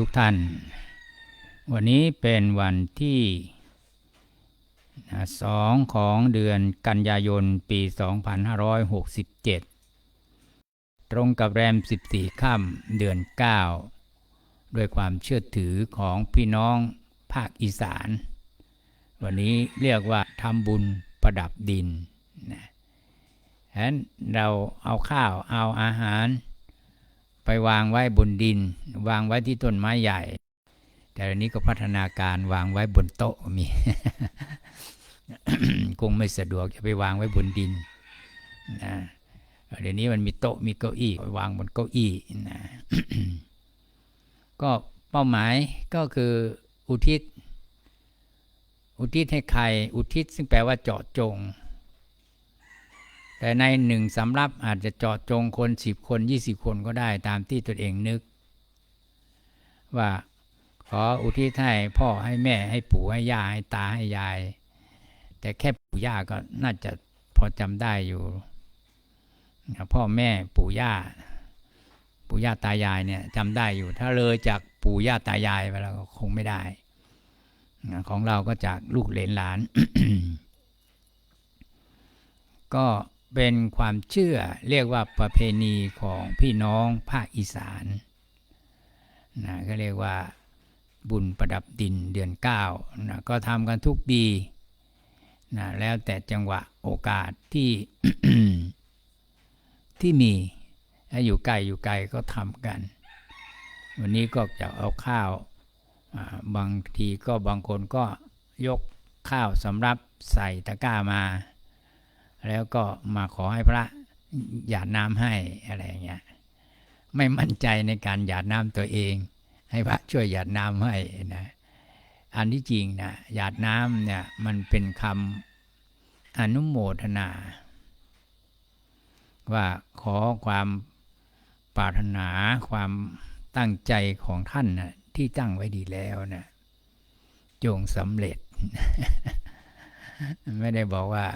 ทุกท่าน วันนี้เป็นวันที่สองของเดือนกันยายนปี 2567 ตรงกับแรม 14 ค่ำเดือน 9 ด้วยความเชื่อถือของพี่น้องภาคอีสาน วันนี้เรียกว่าทำบุญประดับดินนะฉะนั้นเราเอาข้าวเอาอาหาร ไปวางไว้บนดิน วางไว้ที่ต้นไม้ใหญ่ แต่อันนี้ก็พัฒนาการวางไว้บนโต๊ะมีคงไม่สะดวกจะไปวางไว้บนดินนะเดี๋ยวนี้มันมีโต๊ะมีเก้าอี้วางบนเก้าอี้นะก็เป้าหมายก็คืออุทิศ อุทิศให้ใคร อุทิศซึ่งแปลว่าเจาะจง แต่ในหนึ่งสำรับอาจจะเจาะจงคนสิบคนยี่สิบคนก็ได้ตามที่ตนเองนึก ว่าขออุทิศให้พ่อให้แม่ให้ปู่ให้ย่าให้ตาให้ยาย แต่แค่ปู่ย่าก็น่าจะพอจำได้อยู่ พ่อแม่ปู่ย่า ปู่ย่าตายายเนี่ยจำได้อยู่ ถ้าเลยจากปู่ย่าตายายไปแล้วก็คงไม่ได้ ของเราก็จากลูกเหลนหลาน ก็ เป็นความเชื่อเรียกว่าประเพณีของพี่น้องภาคอีสานนะก็เรียกว่าบุญประดับดินเดือนเก้านะก็ทำกันทุกปีนะแล้วแต่จังหวะโอกาสที่ที่มีถ้าอยู่ไกลอยู่ไกลก็ทำกัน วันนี้ก็จะเอาข้าวบางทีก็บางคนก็ยกข้าวสำรับใส่ตะกร้ามา แล้วก็มาขอให้พระหยาดน้ำให้อะไรเงี้ยไม่มั่นใจในการหยาดน้ำตัวเอง ให้พระช่วยหยาดน้ำให้นะอันที่จริงนะหยาดน้ำเนี่ยมันเป็นคำอนุโมทนา ว่าขอความปรารถนาความตั้งใจของท่านนะที่ตั้งไว้ดีแล้วนะจงสำเร็จ ไม่ได้บอกว่า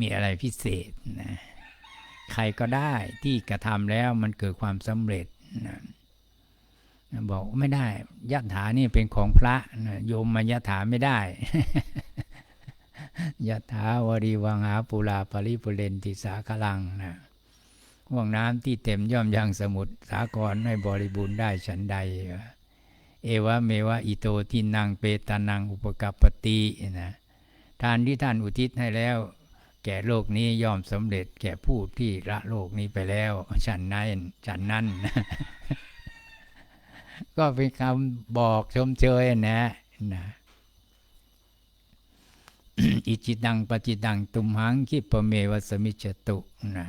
มีอะไรพิเศษนะใครก็ได้ที่กระทำแล้วมันเกิดความสำเร็จนะบอกไม่ได้ยะถานี่เป็นของพระนะโยมมายะถาไม่ได้ยะถาวริวังหาปุราปริปุเรนติสาคลังนะห่วงน้ำที่เต็มย่อมยังสมุทรสาครให้บริบูรณ์ได้ฉันใด เอวะเมวะอิโตทินังเปตานังอุปกัปปตินะทานที่ท่านอุทิศให้แล้ว แก่โลกนี้ย่อมสำเร็จแก่ผู้ที่ละโลกนี้ไปแล้วฉันนั้นฉันนั้น ก็เป็นคำบอกชมเชยนะนะอิจิตังปจิตังตุมหังคิปเมวสมิจตุนะ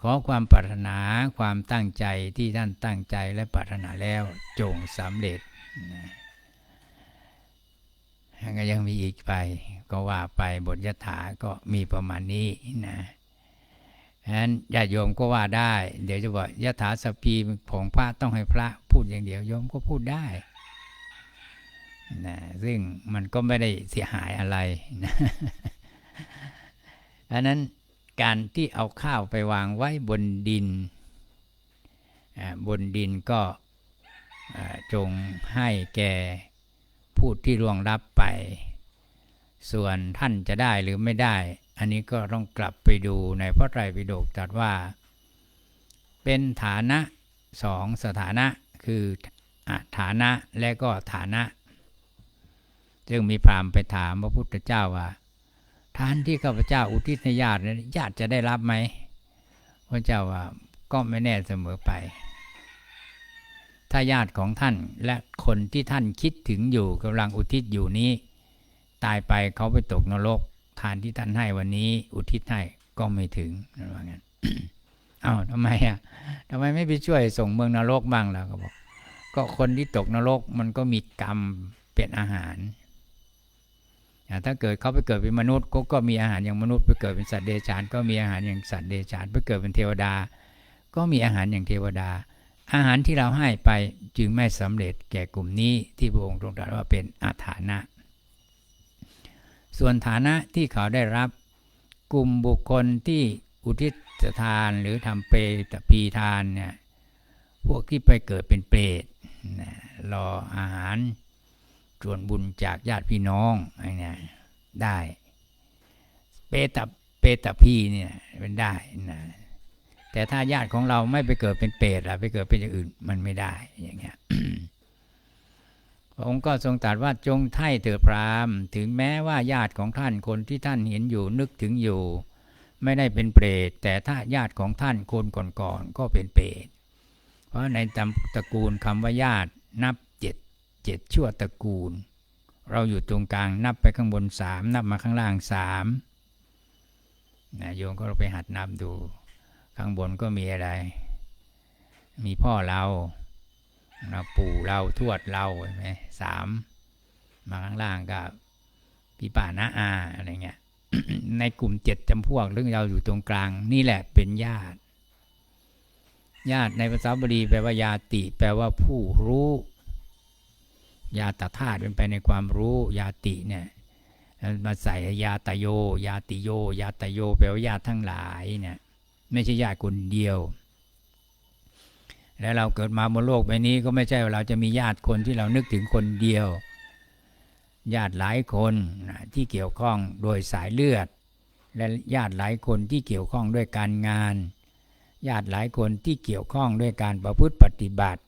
ขอความปรารถนาความตั้งใจที่ท่านตั้งใจและปรารถนาแล้วจงสำเร็จนะ ก็ยังมีอีกไป ก็ว่าไปบทยถาก็มีประมาณนี้นะฉะนั้นญาติโยมก็ว่าได้ เดี๋ยวจะบอกยถาสพีของพระต้องให้พระพูดอย่างเดียวโยมก็พูดได้นะซึ่งมันก็ไม่ได้เสียหายอะไรนะอันนั้นการที่เอาข้าวไปวางไว้บนดิน บนดินก็จงให้แก่ ผู้ที่ร่วงรับไป ส่วนท่านจะได้หรือไม่ได้ อันนี้ก็ต้องกลับไปดูในพระไตรปิฎกตรัสว่า เป็นฐานะสองสถานะคือฐานะและก็ฐานะจึงมีพราหมณ์ไปถามพระพุทธเจ้าว่าทานที่ข้าพเจ้าอุทิศให้ญาติญาติจะได้รับไหมพระเจ้าว่าก็ไม่แน่เสมอไป ถ้าญาติของท่านและคนที่ท่านคิดถึงอยู่กำลังอุทิศอยู่นี้ ตายไปเขาไปตกนรก ทานที่ท่านให้วันนี้ อุทิศให้ก็ไม่ถึงนั่นว่างั้นเอา้าทำไมอะทำไมไม่ไปช่วยส่งเมืองนรกบ้างล่ะก็บอกก็คนที่ตกนรกมันก็มีกรรมเป็นอาหารถ้าเกิดเขาไปเกิดเป็นมนุษย์ก็ก็มีอาหารอย่างมนุษย์ไปเกิดเป็นสัตว์เดรัจฉาน ก็มีอาหารอย่างสัตว์เดรัจฉานไปเกิดเป็นเทวดา ก็มีอาหารอย่างเทวดา อาหารที่เราให้ไปจึงไม่สำเร็จแก่กลุ่มนี้ที่พระองค์ทรงตรัสว่าเป็นอาฐานะ ส่วนฐานะที่เขาได้รับกลุ่มบุคคลที่อุทิศทานหรือทำเปตพีทานเนี่ยพวกที่ไปเกิดเป็นเปรตรออาหารส่วนบุญจากญาติพี่น้องอะไรเนี่ยได้ เปตเปตพีเนี่ยเป็นได้นะ แต่ถ้าญาติของเราไม่ไปเกิดเป็นเปรตอะไปเกิดเป็นอย่างอื่นมันไม่ได้อย่างเงี้ยพระองค์ก็ทรงตรัสว่าจงไถ่เถิดพรามถึงแม้ว่าญาติของท่านคนที่ท่านเห็นอยู่นึกถึงอยู่ ไม่ได้เป็นเปรตแต่ถ้าญาติของท่านคนก่อนๆก็เป็นเปรตเพราะในตำตระกูลคำว่าญาตินับเจ็ดเจ็ดชั่วตระกูล เราอยู่ตรงกลางนับไปข้างบนสามนับมาข้างล่างสามนะโยมก็ไปหัดนับดู ข้างบนก็มีอะไร มีพ่อเราเราปู่เราทวดเราใช่ไหมสามมาข้างล่างก็พี่ป่าน้าอาอะไรเงี้ยในกลุ่มเจ็ดจำพวกเรื่องเราอยู่ตรงกลาง นี่แหละเป็นญาติ ญาติในภาษาบาลีแปลว่ายาติ แปลว่าผู้รู้ ยาตธาตุเป็นไปในความรู้ยาติเนี่ยมาใส่ยาตโย ยาติโย ยาตโย แปลว่าญาติทั้งหลายเนี่ย ไม่ใช่ญาติคนเดียว แล้วเราเกิดมาบนโลกใบนี้ก็ไม่ใช่ว่าเราจะมีญาติคนที่เรานึกถึงคนเดียว ญาติหลายคนที่เกี่ยวข้องโดยสายเลือด และญาติหลายคนที่เกี่ยวข้องด้วยการงาน ญาติหลายคนที่เกี่ยวข้องด้วยการประพฤติปฏิบัติ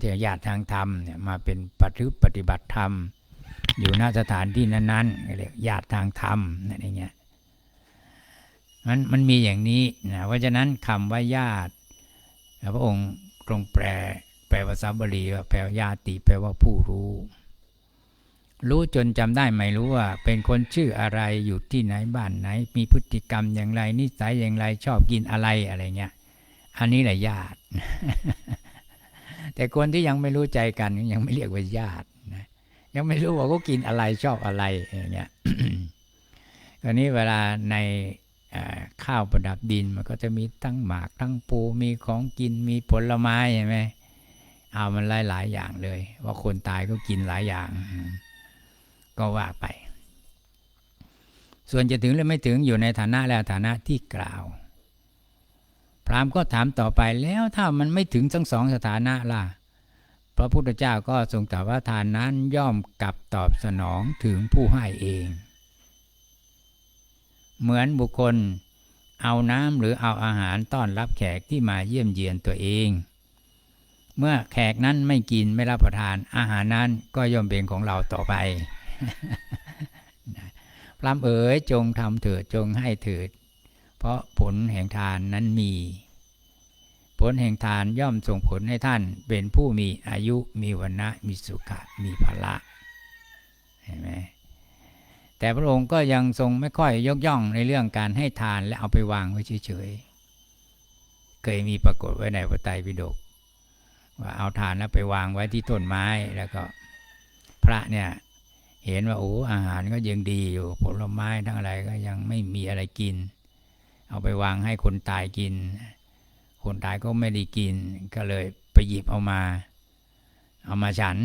ที่ญาติทางธรรมเนี่ยมาเป็นปฏิปฏิบัติธรรม อยู่ณสถานที่นั้นๆเรียกญาติทางธรรมนั่นเองเนี่ย มันมันมีอย่างนี้นะเพราะฉะนั้นคำว่าญาติพระองค์ตรงแปล แปลภาษาบาลีว่าแปลญาติ แปลว่าผู้รู้ รู้จนจำได้ไม่รู้ว่า เป็นคนชื่ออะไรอยู่ที่ไหนบ้านไหน มีพฤติกรรมอย่างไร นิสัยอย่างไรชอบกินอะไรอะไรเงี้ยอันนี้แหละญาติ แต่คนที่ยังไม่รู้ใจกันยังไม่เรียกว่าญาตินะยังไม่รู้ว่าเขากินอะไรชอบอะไรอย่างเงี้ยคราวนี้เวลาใน ข้าวประดับดินมันก็จะมีทั้งหมากทั้งปูมีของกินมีผลไม้ใช่ไหมเอามันหลายหลายอย่างเลย ว่าคนตายก็กินหลายอย่าง ก็ว่าไป ส่วนจะถึงหรือไม่ถึงอยู่ในฐานะและฐานะที่กล่าว พราหมณ์ก็ถามต่อไปแล้วถ้ามันไม่ถึงทั้งสองสถานะล่ะพระพุทธเจ้าก็ทรงตรัสว่าทานนั้นย่อมกลับตอบสนองถึงผู้ให้เอง เหมือนบุคคล เอาน้ำหรือเอาอาหารต้อนรับแขกที่มาเยี่ยมเยียนตัวเอง เมื่อแขกนั้นไม่กินไม่รับประทาน อาหารนั้นก็ย่อมเป็นของเราต่อไปพรามเอ๋ยจงทำเถิดจงให้เถิด เพราะผลแห่งทานนั้นมี ผลแห่งทานย่อมส่งผลให้ท่านเป็นผู้มีอายุมีวันนะมีสุขะมีพละเห็นไหม แต่พระองค์ก็ยังทรงไม่ค่อยยกย่องในเรื่องการให้ทานและเอาไปวางไว้เฉยๆ เคยมีปรากฏไว้ในพระไตรปิฎกว่าเอาทานแล้วไปวางไว้ที่ต้นไม้แล้วก็พระเนี่ยเห็นว่าโอ้อาหารก็ยังดีอยู่ผลไม้ทั้งอะไรก็ยังไม่มีอะไรกิน เอาไปวางให้คนตายกิน คนตายก็ไม่ได้กิน ก็เลยไปหยิบเอามา เอามาฉัน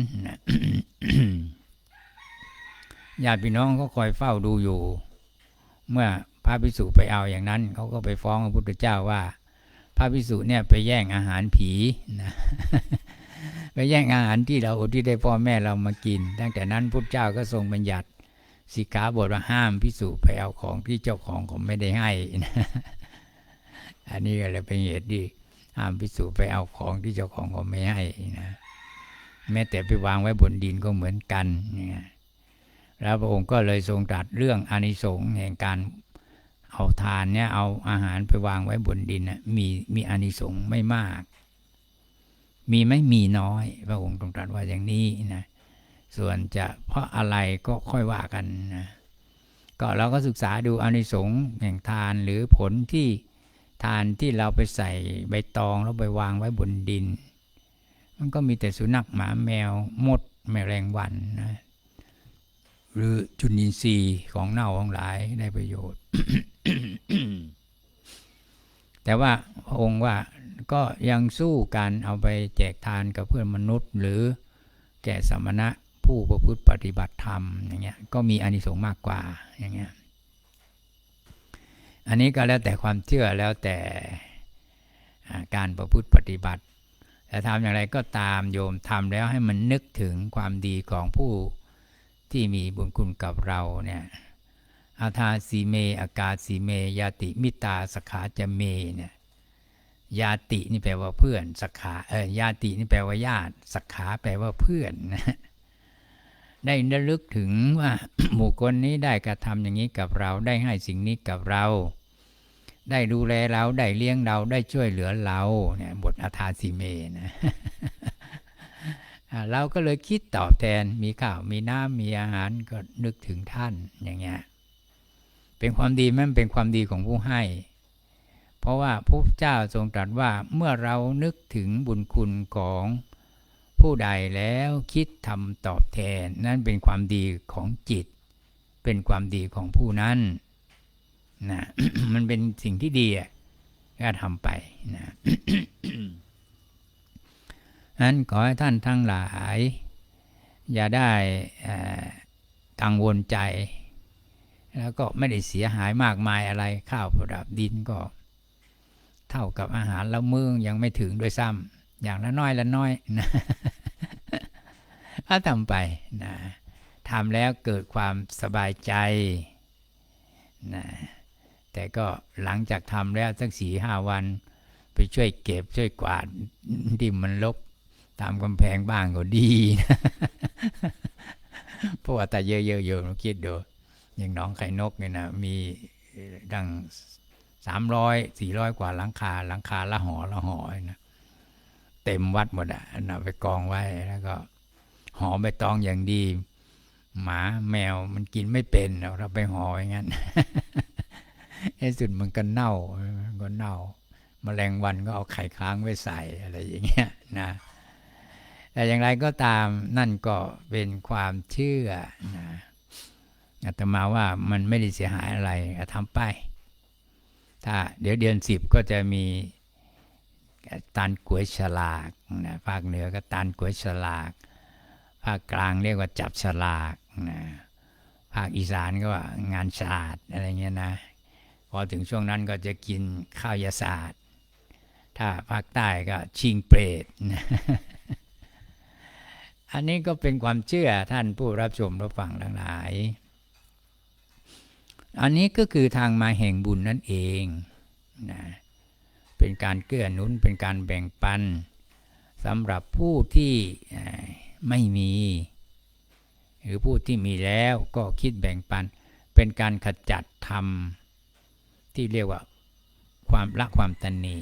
ญาติพี่น้องก็คอยเฝ้าดูอยู่ เมื่อพระภิกษุไปเอาอย่างนั้น เขาก็ไปฟ้องพระพุทธเจ้าว่า พระภิกษุเนี่ยไปแย่งอาหารผีนะไปแย่งอาหารที่เราอดที่ได้พ่อแม่เรามากิน ตั้งแต่นั้นพุทธเจ้าก็ทรงบัญญัติสิกขาบทว่าห้ามภิกษุไปเอาของที่เจ้าของเขาไม่ได้ให้นะอันนี้ก็เลยเป็นเหตุที่ห้ามภิกษุไปเอาของที่เจ้าของเขาไม่ให้นะแม้แต่ไปวางไว้บนดินก็เหมือนกันเนี่ย แล้วพระองค์ก็เลยทรงตรัสเรื่องอานิสงส์แห่งการเอาทานเนี่ยเอาอาหารไปวางไว้บนดินน่ะมีมีอานิสงส์ไม่มาก มีไม่มีน้อย พระองค์ทรงตรัสว่าอย่างนี้นะส่วนจะเพราะอะไรก็ค่อยว่ากันนะก็เราก็ศึกษาดูอานิสงส์แห่งทานหรือผลที่ทานที่เราไปใส่ใบตองแล้วไปวางไว้บนดิน มันก็มีแต่สุนัขหมาแมวมดแมลงวันนะ หรือจุลินทรีย์ของเน่าของหลายได้ประโยชน์ แต่ว่าพระองค์ว่าก็ยังสู้การเอาไปแจกทานกับเพื่อนมนุษย์ หรือแก่สมณะผู้ประพฤติปฏิบัติธรรมอย่างเงี้ยก็มีอานิสงส์มากกว่าอย่างเงี้ยอันนี้ก็แล้วแต่ความเชื่อแล้วแต่การประพฤติปฏิบัติแต่ทำอย่างไรก็ตามโยมทำแล้วให้มันนึกถึงความดีของผู้ ที่มีบุญคุณกับเราเนี่ยอาทาสีเม อากาศสีเม ยาติมิตาสขาจะเมเนี่ยยาตินี่แปลว่าเพื่อนสขาเออยาตินี่แปลว่าญาติสขาแปลว่าเพื่อนนะได้ระลึกถึงว่าหมู่คนนี้ได้กระทำอย่างนี้กับเราได้ให้สิ่งนี้กับเรา ได้ดูแลเราได้เลี้ยงเราได้ช่วยเหลือเราเนี่ยบทอาทาสีเมนะ เราก็เลยคิดตอบแทนมีข้าวมีน้ำมีอาหารก็นึกถึงท่านอย่างเงี้ยเป็นความดีมมันเป็นความดีของผู้ให้ เพราะว่าพระเจ้าทรงตรัสว่าเมื่อเรานึกถึงบุญคุณของผู้ใดแล้วคิดทำตอบแทน นั่นเป็นความดีของจิต เป็นความดีของผู้นั้นนะมันเป็นสิ่งที่ดีอะก็ทำไปนะ นั้นขอให้ท่านทั้งหลาย อย่าได้กังวลใจ แล้วก็ไม่ได้เสียหายมากมายอะไรข้าวประดับดินก็ เท่ากับอาหารละมือยังไม่ถึงด้วยซ้ำอย่างละน้อยละน้อยนะก็ทำไปนะทำแล้วเกิดความสบายใจนะแต่ก็หลังจากทำแล้วสักสี่ห้าวัน ไปช่วยเก็บช่วยกวาดที่มันลก ตามกำแพงบ้างก็ดีนะเพราะว่าแต่เยอะๆโยมลองคิดดูอย่างน้องไข่นกเนี่ยนะมีดังสามร้อยสี่ร้อยกว่าหลังคาหลังคาละหอละหอนะเต็มวัดหมดอะนะไปกองไว้แล้วก็หอใบตองอย่างดี หมาแมวมันกินไม่เป็นเราไปห่ออย่างนั้นในสุดมันก็เน่ามันก็เน่า แมลงวันก็เอาไข่ค้างไว้ใส่อะไรอย่างเงี้ยนะ แต่อย่างไรก็ตามนั่นก็เป็นความเชื่อนะอาตมาว่ามันไม่ได้เสียหายอะไรทำไปถ้าเดี๋ยวเดือนสิบก็จะมีตันกวยฉลากนะภาคเหนือก็ตันกวยฉลาก ภาคกลางเรียกว่าจับฉลากนะภาคอีสานก็ว่างานศาสตร์อะไรเงี้ยนะพอถึงช่วงนั้นก็จะกินข้าวยาศาสตร์ ถ้าภาคใต้ก็ชิงเปรตนะ อันนี้ก็เป็นความเชื่อท่านผู้รับชมรับฟังทั้งหลาย อันนี้ก็คือทางมาแห่งบุญนั่นเองนะเป็นการเกื้อหนุนเป็นการแบ่งปันสำหรับผู้ที่ไม่มี หรือผู้ที่มีแล้วก็คิดแบ่งปัน เป็นการขจัดธรรม ที่เรียกว่าความละความตันนี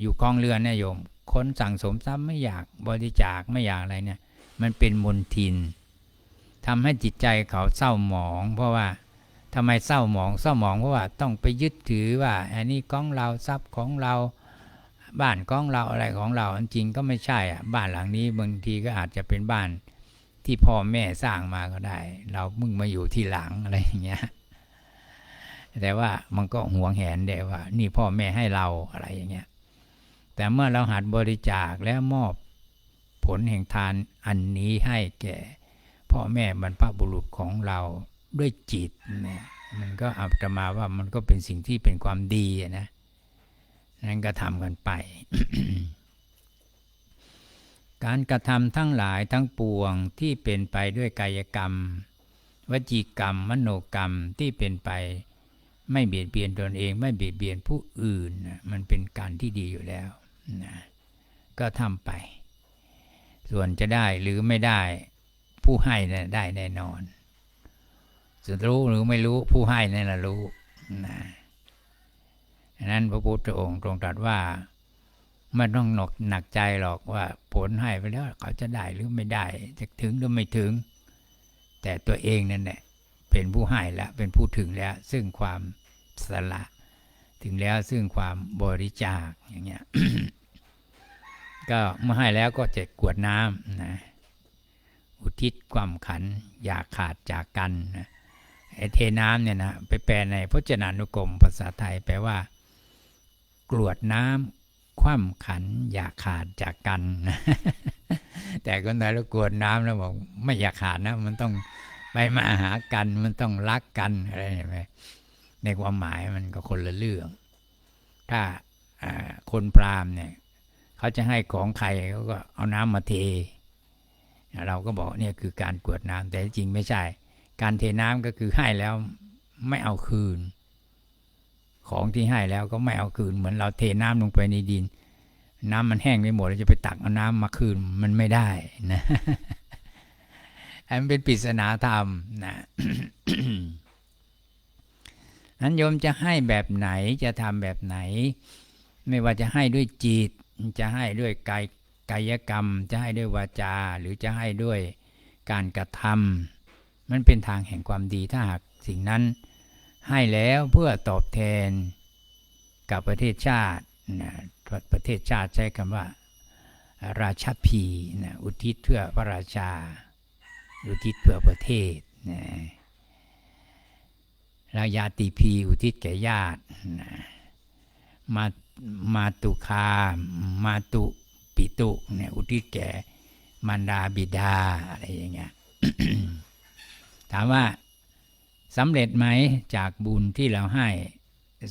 อยู่กองเรือนเนี่ยโยม คนสั่งสมทรัพย์ไม่อยากบริจาคไม่อยากอะไรเนี่ย มันเป็นมนทินทำให้จิตใจเขาเศร้าหมอง เพราะว่าทำไมเศร้าหมองเศร้าหมองเพราะว่าต้องไปยึดถือว่า อันนี้ของเราทรัพย์ของเราบ้านของเราอะไรของเราจริงก็ไม่ใช่อะบ้านหลังนี้บางทีก็อาจจะเป็นบ้านที่พ่อแม่สร้างมาก็ได้ เรามึงมาอยู่ที่หลังอะไรอย่างเงี้ยแต่ว่ามันก็หวงแหนเด้ว่า นี่พ่อแม่ให้เราอะไรอย่างเงี้ยแต่เมื่อเราหัดบริจาคแล้วมอบ ผลแห่งทานอันนี้ให้แก่ พ่อแม่บรรพบุรุษของเราด้วยจิตเนี่ยมันก็อาตมาว่ามันก็เป็นสิ่งที่เป็นความดีนะนั้นก็ทำกันไป การกระทำทั้งหลายทั้งปวงที่เป็นไปด้วยกายกรรม วจีกรรม มโนกรรมที่เป็นไป ไม่เบียดเบียนตนเอง ไม่เบียดเบียนผู้อื่น มันเป็นการที่ดีอยู่แล้วนะก็ทำไป ส่วนจะได้หรือไม่ได้ผู้ให้นะได้แน่นอนจะรู้หรือไม่รู้ผู้ให้นั่นแหละรู้นะนั้นพระพุทธองค์ทรงตรัสว่าไม่ต้องหนกหนักใจหรอกว่าผลให้ไปแล้วเขาจะได้หรือไม่ได้ จะถึงหรือไม่ถึง แต่ตัวเองนั่นแหละเป็นผู้ให้แล้วเป็นผู้ถึงแล้ว ซึ่งความสละ ถึงแล้วซึ่งความบริจาคอย่างเงี้ย ก็เมื่อให้แล้วก็จะกวดน้ำนะอุทิศความขันอย่าขาดจากกันนะไอเทน้ำเนี่ยนะไปแปลในพจนานุกรมภาษาไทยแปลว่า กรวดน้ำคว่ำขันอย่าขาดจากกันนะแต่คนไทยเรากรวดน้ำแล้วบอกไม่อย่าขาดนะ มันต้องไปมาหากันมันต้องรักกันอะไรเห็นไหมในความหมายมันก็คนละเรื่อง ถ้าคนพราหมณ์เนี่ย เขาจะให้ของใครเขาก็เอาน้ำมาเท เราก็บอกเนี่ยคือการกรวดน้ำแต่จริงไม่ใช่ การเทน้ำก็คือให้แล้วไม่เอาคืน ของที่ให้แล้วก็ไม่เอาคืน เหมือนเราเทน้ำลงไปในดิน น้ำมันแห้งไปหมดเราจะไปตักเอาน้ำมาคืนมันไม่ได้นะอันเป็นปริศนาธรรมนะนั้นโยมจะให้แบบไหนจะทำแบบไหน ไม่ว่าจะให้ด้วยจิต จะให้ด้วยกายกายกรรม จะให้ด้วยวาจา หรือจะให้ด้วยการกระทำมันเป็นทางแห่งความดีถ้าหากสิ่งนั้น ให้แล้วเพื่อตอบแทนกับประเทศชาตินะประเทศชาติใช้คำว่า ราชพีนะอุทิศเพื่อพระราชา อุทิศเพื่อประเทศนะรายาติพีอุทิศแก่ญาตินะมา มาตุคา มาตุปิตุเนี่ยอุทิศแก่มารดาบิดาอะไรอย่างเงี้ยถามว่าสำเร็จไหมจากบุญที่เราให้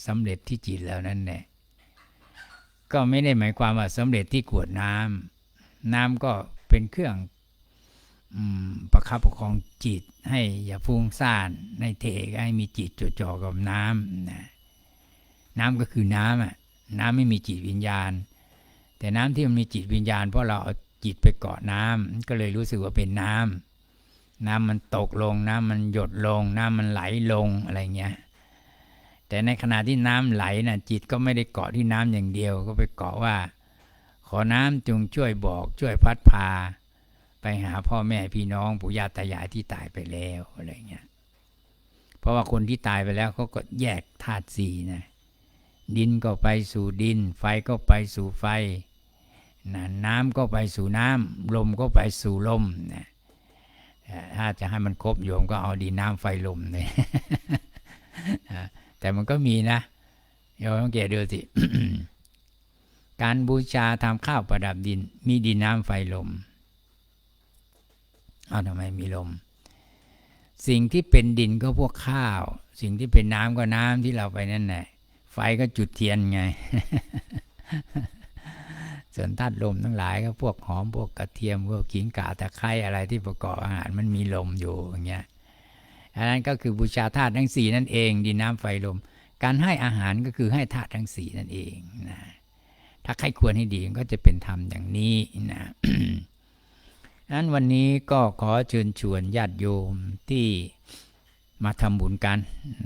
สำเร็จที่จิตแล้วนั่นแหละก็ไม่ได้หมายความว่าสำเร็จที่กวดน้ำน้ำก็เป็นเครื่องอประคับประคองจิต ให้อย่าฟุ้งซ่านในเทกให้มีจิตจดจ่อกับน้ำนะน้ำก็คือน้ำอะ น้ำไม่มีจิตวิญญาณ แต่น้ำที่มันมีจิตวิญญาณ เพราะเราเอาจิตไปเกาะน้ำก็เลยรู้สึกว่าเป็นน้ำน้ำมันตกลง น้ำมันหยดลง น้ำมันไหลลงอะไรเงี้ยแต่ในขณะที่น้ำไหลนะ่ะจิตก็ไม่ได้เกาะที่น้ำอย่างเดียว ก็ไปเกาะว่า ขอน้ำจงช่วยบอกช่วยพัดพา ไปหาพ่อแม่พี่น้องปู่ย่าตายายที่ตายไปแล้วอะไรเงี้ยเพราะว่าคนที่ตายไปแล้วเขาก็แยกธาตุสี่นะ ดินก็ไปสู่ดิน ไฟก็ไปสู่ไฟนะน้ำก็ไปสู่น้ำลมก็ไปสู่ลมนะถ้าจะให้มันครบโยมก็เอาดินน้ำไฟลมเลยแต่มันก็มีนะโยมสังเกตดูสิ การบูชาทำข้าวประดับดิน มีดินน้ำไฟลมเอาทำไมมีลม สิ่งที่เป็นดินก็พวกข้าว สิ่งที่เป็นน้ำก็น้ำที่เราไปนั่นแหละ ไฟก็จุดเทียนไง ส่วนธาตุลมทั้งหลายก็พวกหอมพวกกระเทียมพวกขิงก่าตะไคร้อะไรที่ประกอบอาหารมันมีลมอยู่อย่างเงี้ยอันนั้นก็คือบูชาธาตุทั้งสี่นั่นเองดินน้ำไฟลม การให้อาหารก็คือให้ธาตุทั้งสี่นั่นเองนะถ้าใครควรให้ดีก็จะเป็นธรรมอย่างนี้นะนั้นวันนี้ก็ขอเชิญชวนญาติโยมที่มาทำบุญกัน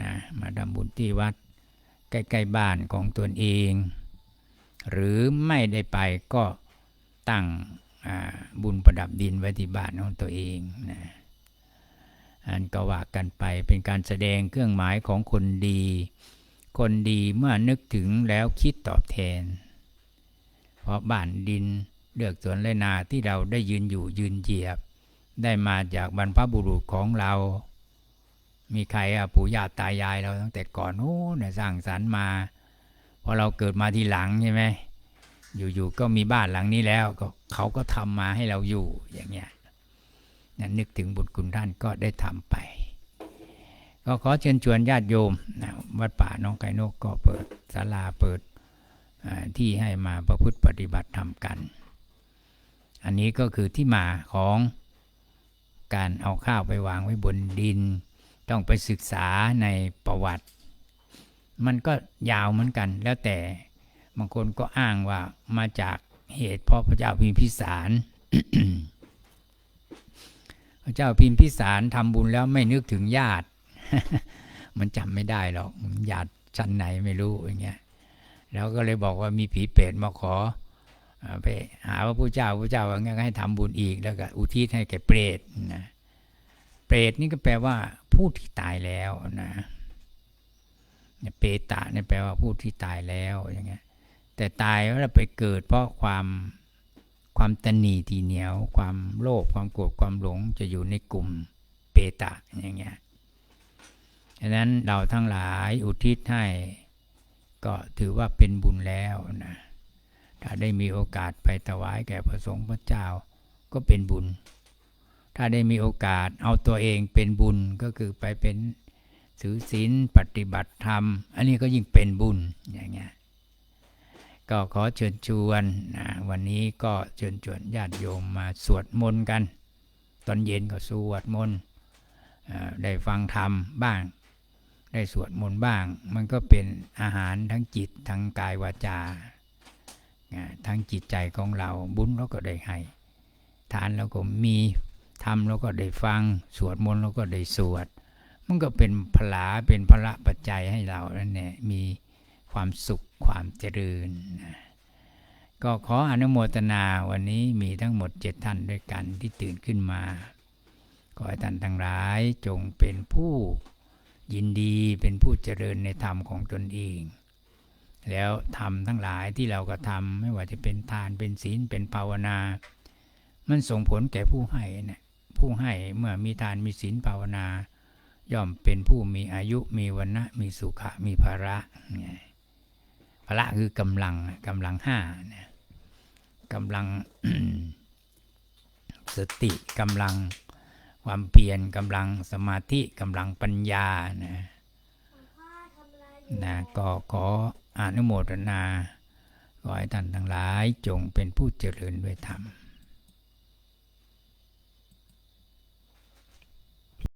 นะมาทำบุญที่วัด ใกล้ๆบ้านของตนเอง หรือไม่ได้ไปก็ตั้งบุญประดับดินไว้ที่บ้านของตัวเองนะอันก็ว่ากันไปเป็นการแสดงเครื่องหมายของคนดี คนดีเมื่อนึกถึงแล้วคิดตอบแทน เพราะบ้านดินเลือกสวนไรนาที่เราได้ยืนอยู่ยืนเหยียบ ได้มาจากบรรพบุรุษของเรา มีใครอะปู่ย่าตายายเราตั้งแต่ก่อนโน้นสร้างสรรค์มาพอเราเกิดมาทีหลังใช่ไหมอยู่ๆก็มีบ้านหลังนี้แล้วก็เขาก็ทำมาให้เราอยู่อย่างเงี้ยนะนึกถึงบุญคุณท่านก็ได้ทำไป ก็ขอเชิญชวนญาติโยมนะวัดป่าน้องไก่นกก็เปิดศาลาเปิดที่ให้มาประพฤติปฏิบัติธรรมกัน อันนี้ก็คือที่มาของการเอาข้าวไปวางไว้บนดิน ต้องไปศึกษาในประวัติ มันก็ยาวเหมือนกัน แล้วแต่บางคนก็อ้างว่ามาจากเหตุเพราะพระเจ้าพิมพิสารพระเจ้าพิมพิสารทำบุญแล้วไม่นึกถึงญาติ มันจำไม่ได้หรอกญาติชั้นไหนไม่รู้อย่างเงี้ยแล้วก็เลยบอกว่ามีผีเปรตมาขอไปหาว่าพระเจ้าพระเจ้าว่างั้นให้ทำบุญอีกแล้วก็อุทิศให้แก่เปรตนะเปรตนี่ก็แปลว่า ผู้ที่ตายแล้วนะเปตะเนี่ยแปลว่าผู้ที่ตายแล้วอย่างเงี้ยแต่ตายแล้วไปเกิดเพราะความความตนีทีเหนียว ความโลภความโกรธความหลงจะอยู่ในกลุ่มเปตะอย่างเงี้ยดังนั้นเราทั้งหลายอุทิศให้ก็ถือว่าเป็นบุญแล้วนะถ้าได้มีโอกาสไปถวายแก่พระสงฆ์พระเจ้าก็เป็นบุญ ถ้าได้มีโอกาสเอาตัวเองเป็นบุญก็คือไปเป็นถือศีลปฏิบัติธรรม อันนี้ก็ยิ่งเป็นบุญอย่างเงี้ยก็ขอเชิญชวนนะวันนี้ก็เชิญชวนญาติโยมมาสวดมนต์กัน ตอนเย็นก็สวดมนต์ได้ฟังธรรมบ้าง ได้สวดมนต์บ้าง มันก็เป็นอาหารทั้งจิตทั้งกายวาจาอ่าทั้งจิตใจของเราบุญเราก็ได้ให้ ทานเราก็มี ทำเราก็ได้ฟัง สวดมนต์เราก็ได้สวด มันก็เป็นพลาเป็นพละปัจจัยให้เราแล้วเนี่ยมีความสุขความเจริญ ก็ขออนุโมทนาวันนี้มีทั้งหมดเจ็ดท่านด้วยกันที่ตื่นขึ้นมา ขอให้ท่านทั้งหลายจงเป็นผู้ยินดีเป็นผู้เจริญในธรรมของตนเอง แล้วธรรมทั้งหลายที่เราก็ทำไม่ว่าจะเป็นทานเป็นศีลเป็นภาวนา มันส่งผลแก่ผู้ให้นะ ผู้ให้เมื่อมีทานมีศีลภาวนา ย่อมเป็นผู้มีอายุมีวันนะมีสุขะมีภาระภาระคือกำลังกำลังห้านะกำลังสติกำลังความเพียรกำลังสมาธิกำลังปัญญานะนะก็ขออนุโมทนา ขอให้ท่านทั้งหลายจงเป็นผู้เจริญด้วยธรรม